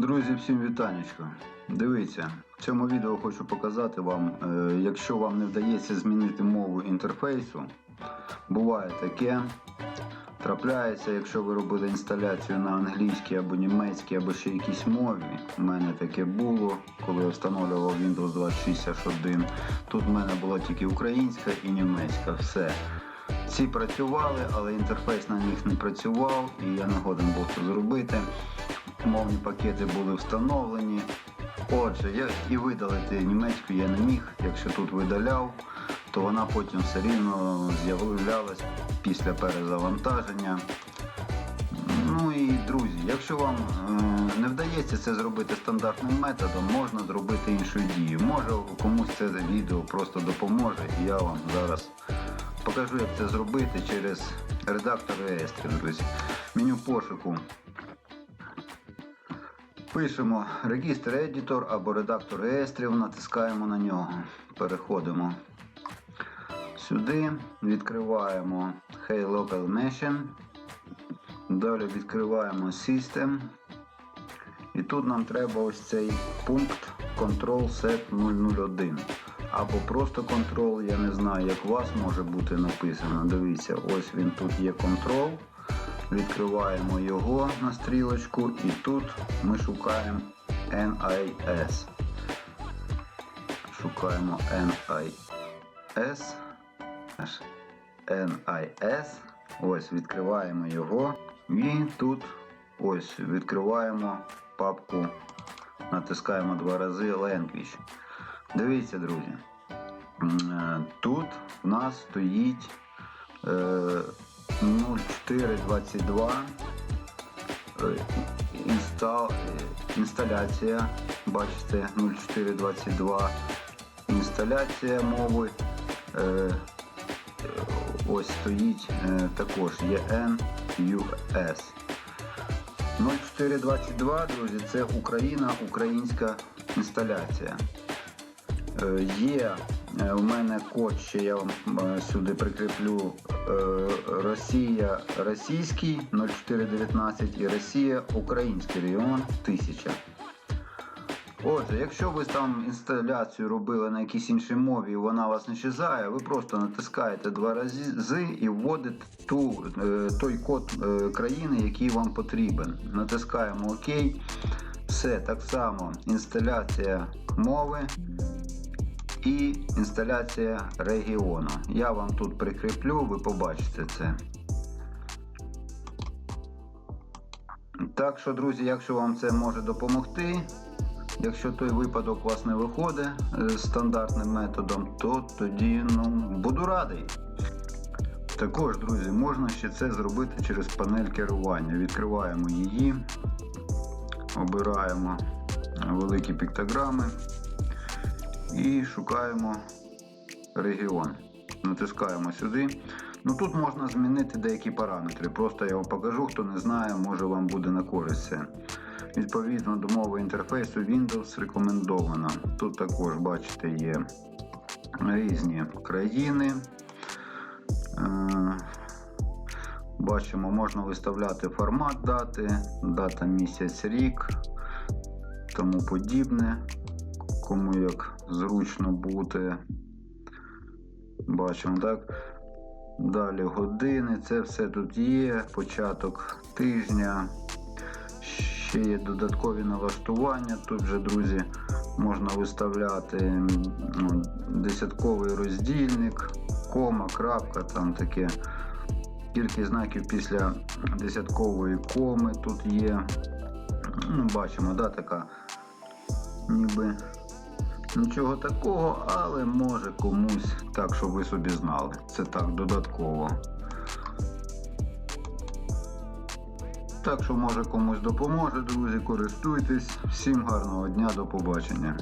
Друзі, всім вітанечко. Дивіться, в цьому відео хочу показати вам, е, якщо вам не вдається змінити мову інтерфейсу, буває таке. Трапляється, якщо ви робили інсталяцію на англійській або німецькій, або ще якійсь мові. У мене таке було, коли я встановлював Windows 2061. Тут в мене була тільки українська і німецька. Все. Ці працювали, але інтерфейс на них не працював, і я не годен був це зробити. Мовні пакети були встановлені. Отже, я і видалити німецьку я не міг. Якщо тут видаляв, то вона потім все рівно з'являлась після перезавантаження. Ну і друзі, якщо вам е, не вдається це зробити стандартним методом, можна зробити іншу дію. Може комусь це відео просто допоможе, і я вам зараз покажу, як це зробити через редактор реєстрів, друзі. Меню пошуку. Пишемо регістр едітор або редактор реєстрів, натискаємо на нього. Переходимо сюди, відкриваємо Hey Local Machine. Далі відкриваємо System. І тут нам треба ось цей пункт Control Set 001. Або просто Control, я не знаю, як у вас може бути написано. Дивіться, ось він тут є Control. Відкриваємо його на стрілочку і тут ми шукаємо NIS. Шукаємо NIS. NIS. Ось відкриваємо його. І тут ось відкриваємо папку, натискаємо два рази Language. Дивіться, друзі. Е, Тут в нас стоїть е, 0422 е, інста, е, інсталяція. Бачите, 0422 інсталяція мови. Ось стоїть е, також ENUS. 0422, друзі, це Україна, українська інсталяція. Е, Є у мене код, ще я вам е, сюди прикріплю е, Росія російський 0419 і Росія український регіон 1000. Отже, якщо ви там інсталяцію робили на якійсь іншій мові і вона вас не щезає, ви просто натискаєте два рази і вводите ту, е, той код е, країни, який вам потрібен. Натискаємо ОК. Все так само інсталяція мови і інсталяція регіону. Я вам тут прикріплю, ви побачите це. Так що, друзі, якщо вам це може допомогти, якщо той випадок у вас не виходить е, стандартним методом, то тоді ну, буду радий. Також, друзі, можна ще це зробити через панель керування. Відкриваємо її, обираємо великі піктограми і шукаємо регіон. Натискаємо сюди. Ну Тут можна змінити деякі параметри. Просто я вам покажу, хто не знає, може вам буде на користь це. Відповідно до мови інтерфейсу Windows рекомендовано. Тут також, бачите, є різні країни. Е, Бачимо, можна виставляти формат дати, дата місяць, рік, тому подібне. Кому як зручно бути. Бачимо, так? Далі години, це все тут є, початок тижня. Ще є додаткові налаштування. Тут вже, друзі, можна виставляти ну, десятковий роздільник, кома, крапка, там таке. Кількість знаків після десяткової коми тут є. Ну, Бачимо, да, така ніби нічого такого, але може комусь так, щоб ви собі знали. Це так додатково. Так що може комусь допоможе, друзі, користуйтесь. Всім гарного дня, до побачення.